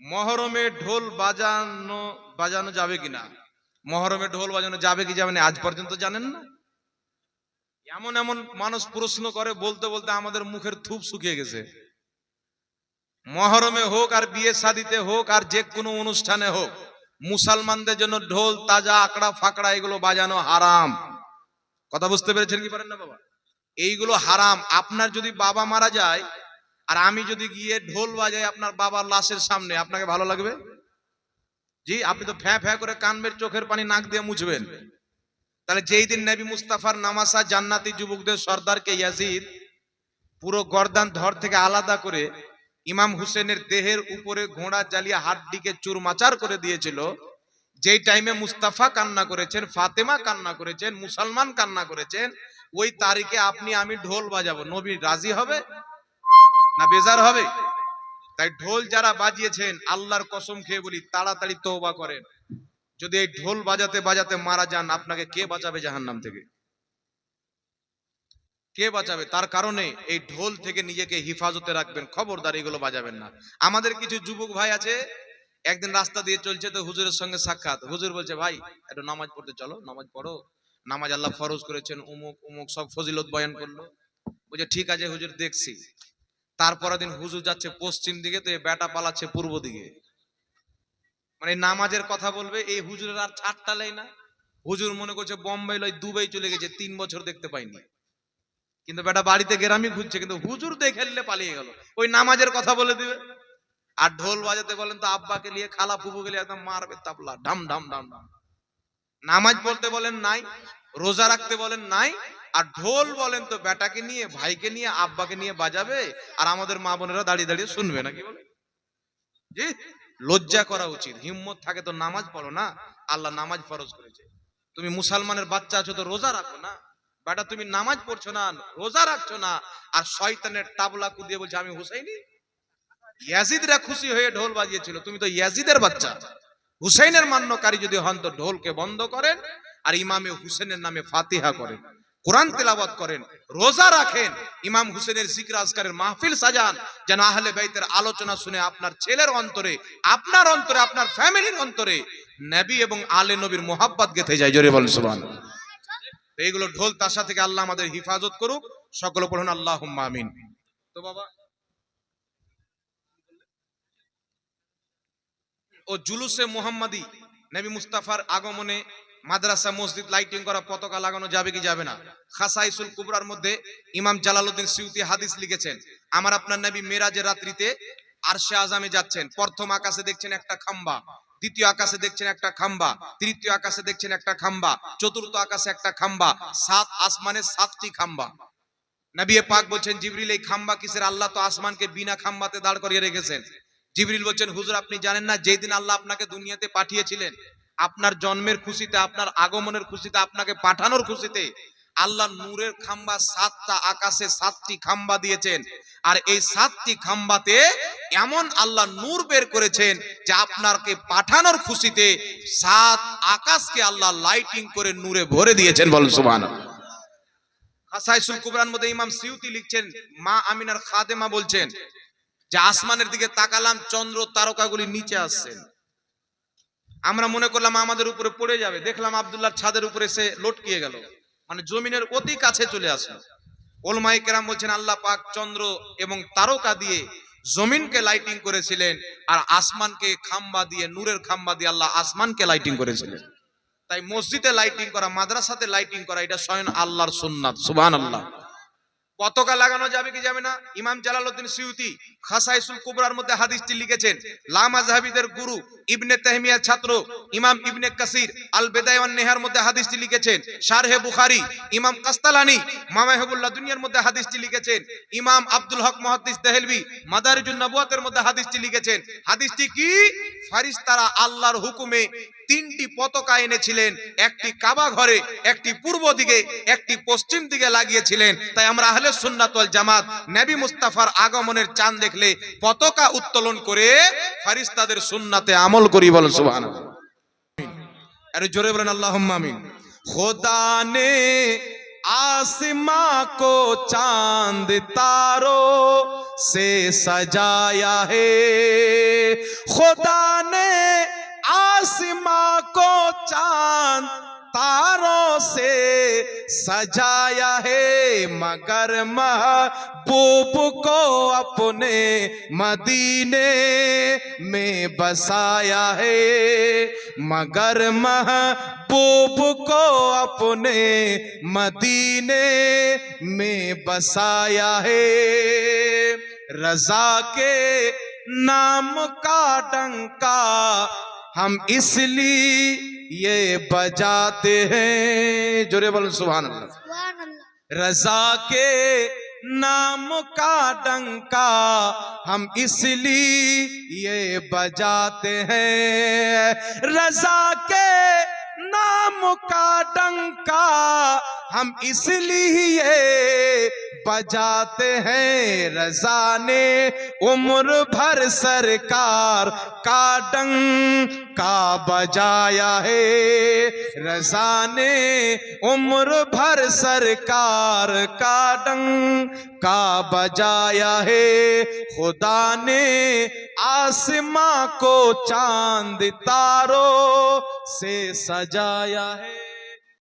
মহরমে ঢোল বাজানো বাজানো যাবে কিনা? মহরমে ঢোল বাজানো যাবে কি যাবে না, আজ পর্যন্ত জানেন না? এমন এমন মানুষ প্রশ্ন করে, বলতে বলতে আমাদের মুখের থুপ শুকিয়ে গেছে। মহরমে হোক আর বিয়ে শাদিতে হোক আর যে কোনো অনুষ্ঠানে হোক, মুসলমানদের জন্য ঢোল, তাজা আকড়া, ফাকড়া, এগুলো বাজানো হারাম। কথা বুঝতে পেরেছেন কি পারেন না বাবা? এইগুলো হারাম। আপনার যদি বাবা মারা যায় আর আমি যদি গিয়ে ঢোল বাজাই আপনার বাবার লাশের সামনে, আপনাকে ভালো লাগবে? জি, আপনি তো ফ্যাঁ ফ্যাঁ করে কানবের চোখের পানি নাক দিয়ে মুছবেন। তাহলে যেই দিন নবী মুস্তাফার নামাসা জান্নাতি যুবকদের সর্দারকে ইয়াজিদ, পুরো গর্দান ধর থেকে আলাদা করে ইমাম হুসেনের দেহের উপরে ঘোড়া জ্বালিয়ে হাড্ডিকে চুরমাচার করে দিয়েছিল। যেই টাইমে মুস্তাফা কান্না করেছেন, ফাতেমা কান্না করেছেন, মুসলমান কান্না করেছেন, ওই তারিখে আপনি, আমি ঢোল বাজাবো। নবী রাজি হবে? না বেজার হবে? তাই ঢোল যারা বাজিয়েছেন, আল্লাহর কসম খেয়ে বলি, তাড়াতাড়ি তওবা করেন। যদি এই ঢোল বাজাতে বাজাতে মারা যান, আপনাকে কে বাঁচাবে জাহান্নাম থেকে? কে বাঁচাবে? তার কারণে এই ঢোল থেকে নিজেকে হিফাজতে রাখবেন, খবরদার, এগুলো বাজাবেন না। আমাদের কিছু যুবক ভাই আছে, একদিন রাস্তা দিয়ে চলছে তো হুজুরের সঙ্গে সাক্ষাৎ। হুজুর বলছে, ভাই, একটু নামাজ পড়তে চলো, নামাজ পড়ো। নামাজ আল্লাহ ফরজ করেছেন, উমুক উমুক, সব ফজিলত বয়ান করল। বলছে, ঠিক আছে হুজুর, দেখছি। তারপরের দিন হুজুর যাচ্ছে পশ্চিম দিকে, তো এই বেটা পালাচ্ছে পূর্ব দিকে। মানে নামাজের কথা বলবে, এই হুজুরের আর ছাড়টা লেই না। হুজুর মনে করছে, বোম্বাই লয় দুবাই চলে গেছে, তিন বছর দেখতে পাইনি। কিন্তু বেটা বাড়িতে গেরামি ঘুরছে, কিন্তু হুজুর দেখে নিলে পালিয়ে গেল। ওই নামাজের কথা বলে দিবে। আর ঢোল বাজাতে বলেন তো, আব্বাকে নিয়ে খালা ফুপুকে নিয়ে একদম মারবে তাবলা, ঢাম ঢাম ঢাম ঢাম। নামাজ পড়তে বলেন নাই রোজা রাখতে বলেন নাই, আর ঢোল বলেন তো বেটাকে নিয়ে, ভাইকে নিয়ে, আব্বাকে নিয়ে বাজাবে, আর আমাদের মা বোনেরা দাঁড়িয়ে দাঁড়িয়ে শুনবে নাকি বলে জি, লজ্জা করা উচিত, হিম্মত থাকে তো নামাজ পড়ো না, আল্লাহ নামাজ ফরজ করেছে। তুমি মুসলমানের বাচ্চা আছো তো রোজা রাখো না। বেটা, তুমি নামাজ পড়ছো না, রোজা রাখছো না, আর শয়তানের টাবলা কুদিয়ে বলছে, আমি হুসাইনি? ইয়াজিদরা খুশি হয়ে ঢোল বাজিয়েছিল। তুমি তো ইয়াজিদের বাচ্চা। হুসাইনের মান্যকারী যদি হন তো ঢোলকে বন্ধ করেন আর ইমামে হুসেনের নামে ফাতিহা করেন, কোরআন তেলাওয়াত করেন, রোজা রাখেন। ইমাম হুসেনের জিকির আজকারের মাহফিল সাজান, যেন আহলে বাইতের আলোচনা শুনে আপনার ছেলের অন্তরে, আপনার অন্তরে, আপনার ফ্যামিলির অন্তরে নবী এবং আলে নবীর মোহাব্বত গেথে যায়। জোরে বলেন, সুবহান। এইগুলো ঢোল, তাসা থেকে আল্লাহ আমাদের হিফাজত করুক। সকল পড়ুন আল্লাহ আমিন। তো বাবা, ও জুলুসে মোহাম্মদী নবী মুস্তাফার আগমনে মাদ্রাসা, মসজিদ লাইটিং করা, পতাকা লাগানো যাবে কি যাবে না? খাসাইসুল কুবরার মধ্যে ইমাম জালালউদ্দিন সিউতি হাদিস লিখেছেন, আমার আপনার নবী মেরাজের রাত্রিতে আরশে আজামে যাচ্ছেন। প্রথম আকাশে দেখছেন একটা খাম্বা, দ্বিতীয় আকাশে দেখছেন একটা খাম্বা, তৃতীয় আকাশে দেখছেন একটা খাম্বা, চতুর্থ আকাশে একটা খাম্বা, সাত আসমানের সাতটি খাম্বা। নবী পাক বলছেন, জিবরিল, এই খাম্বা কিসের? আল্লাহ তো আসমানকে বিনা খাম্বাতে দাঁড় করিয়ে রেখেছেন। জিবরিল বলছেন, হুজুর, আপনি জানেন না, যেদিন আল্লাহ আপনাকে দুনিয়াতে পাঠিয়েছিলেন আপনার জন্মের খুশিতে, আপনার আগমনের খুশিতে, আপনাকে পাঠানোর খুশিতে আল্লাহ নূরের খাম্বা সাতটা আকাশে সাতটি খাম্বা দিয়েছেন। আর এই সাতটি খাম্বাতে এমন আল্লাহ নূর বের করেছেন যে আপনাকে পাঠানোর খুশিতে সাত আকাশকে আল্লাহ লাইটিং করে নূরে ভরে দিয়েছেন বলুন সুবহানাল্লাহ। খাসাইসুল কুবরার মধ্যে ইমাম সিউতি লিখছেন, মা আমিনার খাদেমা বলছেন যে আসমানের দিকে তাকালাম, চন্দ্র তারকাগুলি নিচে আসছেন আমরা মনে করলাম আমাদের উপরে পড়ে যাবে। দেখলাম আব্দুল্লাহ ছাদের উপরে সে লটকিয়ে গেল। মানে জমিনের অতি কাছে চলে আসলো। ওলমাই কেরাম বলছেন, আল্লাহ পাক চন্দ্র এবং তারকা দিয়ে জমিনকে লাইটিং করেছিলেন আর আসমানকে খাম্বা দিয়ে, নূরের খাম্বা দিয়ে আল্লাহ আসমানকে লাইটিং করেছিলেন। তাই মসজিদে লাইটিং করা, মাদ্রাসাতে লাইটিং করা, এটা স্বয়ং আল্লাহর সুন্নাত সুবহান আল্লাহ পতাকা লাগানো যাবে কি যাবে না? ইমাম জালালউদ্দিন সিউতি খাসাইসুল কুবরার মধ্যে হাদিসটি লিখেছেন লামা জাহাবিদের গুরু ইবনে তাহমিয়ার ছাত্র, ইমাম ইবনে কাসির আল বেদায়ওয়ান নেহার মধ্যে হাদিসটি লিখেছেন, শারহে বুখারী, ইমাম কাস্তালানি মামাহেবুল্লাহ দুনিয়ার মধ্যে হাদিসটি লিখেছেন, ইমাম আব্দুল হক মুহাদ্দিস দেহলভি, মাদারিজুন নবুয়াতের মধ্যে হাদিসটি লিখেছেন। হাদিসটি কি? ফারিস্তারা আল্লাহর হুকুমে তিনটি পতাকা এনেছিলেন, একটি কাবা ঘরে, একটি পূর্ব দিকে, একটি পশ্চিম দিকে লাগিয়েছিলেন। তাই আমরা আহলে সুন্নাত ওয়াল জামাত নবী মুস্তাফার আগমনের চাঁদ দেখলে পতাকা উত্তোলন করে ফারিস্তাদের সুন্নাতে আমল করি বলেন সুবহানাল্লাহ আরে জোরে বলেন আল্লাহুম্মা আমিন খোদা নে आसमां को चांद तारों से सजाया है खुदा ने आसमां को चांद تاروں سے سجایا ہے، مگر محبوب کو اپنے مدینے میں بسایا ہے۔ مگر محبوب کو اپنے مدینے میں بسایا ہے۔ رضا کے نام کا ڈنکا ہم اس لیے یہ بجاتے ہیں۔ جورے بول سبحان اللہ۔ رضا کے نام کا ڈنکا ہم اس لیے بجاتے ہیں۔ رضا کے نام کا ڈنکا ہم اس لیے بجاتے ہیں رضا نے عمر بھر سرکار کا ڈنگ کا بجایا ہے۔ رضا نے عمر بھر سرکار کا ڈنگ کا بجایا ہے۔ خدا نے آسماں کو چاند تاروں سے سجایا ہے۔